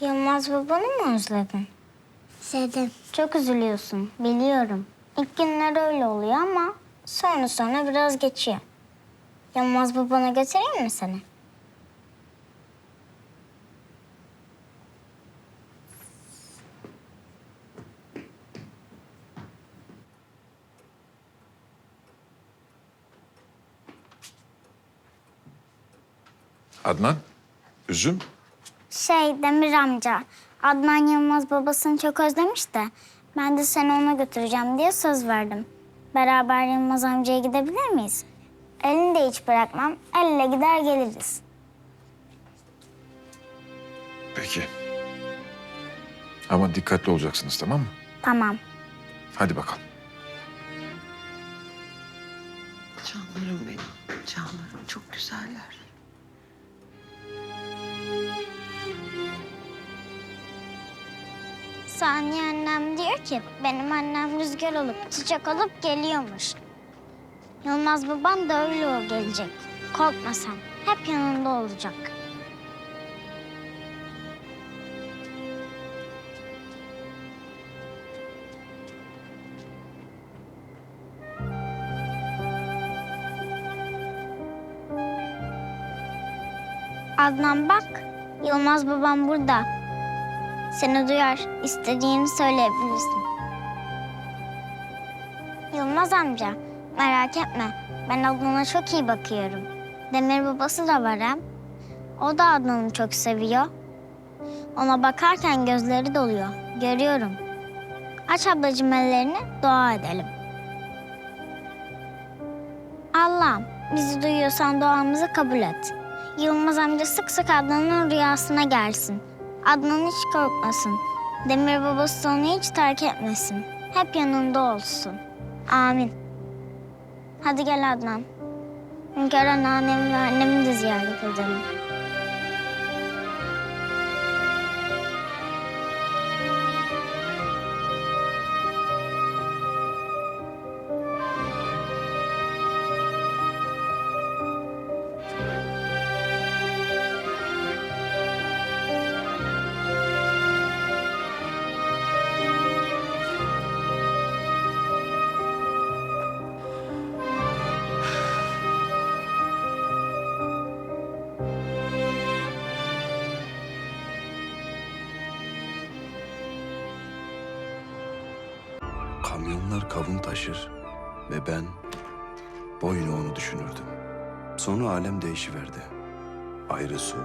Yılmaz babanı mı özledin? Sevdim. Çok üzülüyorsun, biliyorum. İlk günler öyle oluyor ama sonra sonra biraz geçiyor. Yılmaz babana götüreyim mi seni? Adnan, üzüm. Şey Demir amca, Adnan Yılmaz babasını çok özlemiş de ben de seni ona götüreceğim diye söz verdim. Beraber Yılmaz amcaya gidebilir miyiz? Elini de hiç bırakmam, el ele gider geliriz. Peki. Ama dikkatli olacaksınız tamam mı? Tamam. Hadi bakalım. Canlarım benim, canlarım. Çok güzeller. Saniye annem diyor ki benim annem rüzgar olup çiçek olup geliyormuş. Yılmaz baban da öyle o gelecek. Korkma sen. Hep yanında olacak. Adnan bak. Yılmaz babam burada. Seni duyar, istediğini söyleyebilirsin. Yılmaz amca, merak etme. Ben Adnan'a çok iyi bakıyorum. Demir babası da var hem. O da Adnan'ı çok seviyor. Ona bakarken gözleri doluyor. Görüyorum. Aç ablacığım ellerini, dua edelim. Allah'ım, bizi duyuyorsan duamızı kabul et. Yılmaz amca sık sık Adnan'ın rüyasına gelsin. Adnan hiç korkmasın. Demir babası onu hiç terk etmesin. Hep yanında olsun. Amin. Hadi gel Adnan. Hünkar anneannemi ve annemi de ziyaret edelim. Kamyonlar kavun taşır ve ben boyuna onu düşünürdüm. Sonra alem değişiverdi. Ayrı su,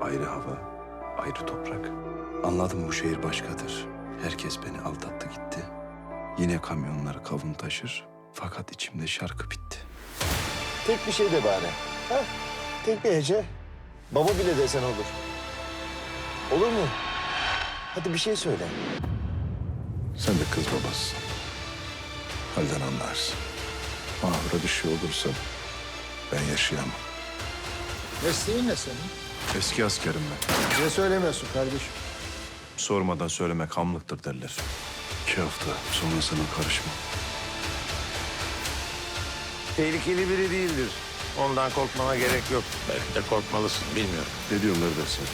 ayrı hava, ayrı toprak. Anladım bu şehir başkadır. Herkes beni aldattı gitti. Yine kamyonlar kavun taşır fakat içimde şarkı bitti. Tek bir şey de bari. Ha? Tek bir hece. Baba bile desen olur. Olur mu? Hadi bir şey söyle. Sen de kız babasısın. Halden anlarsın. Mahvura bir şey olursa ben yaşayamam. Mesleğin ne senin? Eski askerim ben. Bize söylemiyorsun kardeşim. Sormadan söylemek hamlıktır derler. İki hafta sonra sana karışma. Tehlikeli biri değildir. Ondan korkmana gerek yok. Belki de korkmalısın bilmiyorum. Ne diyorlar dersin?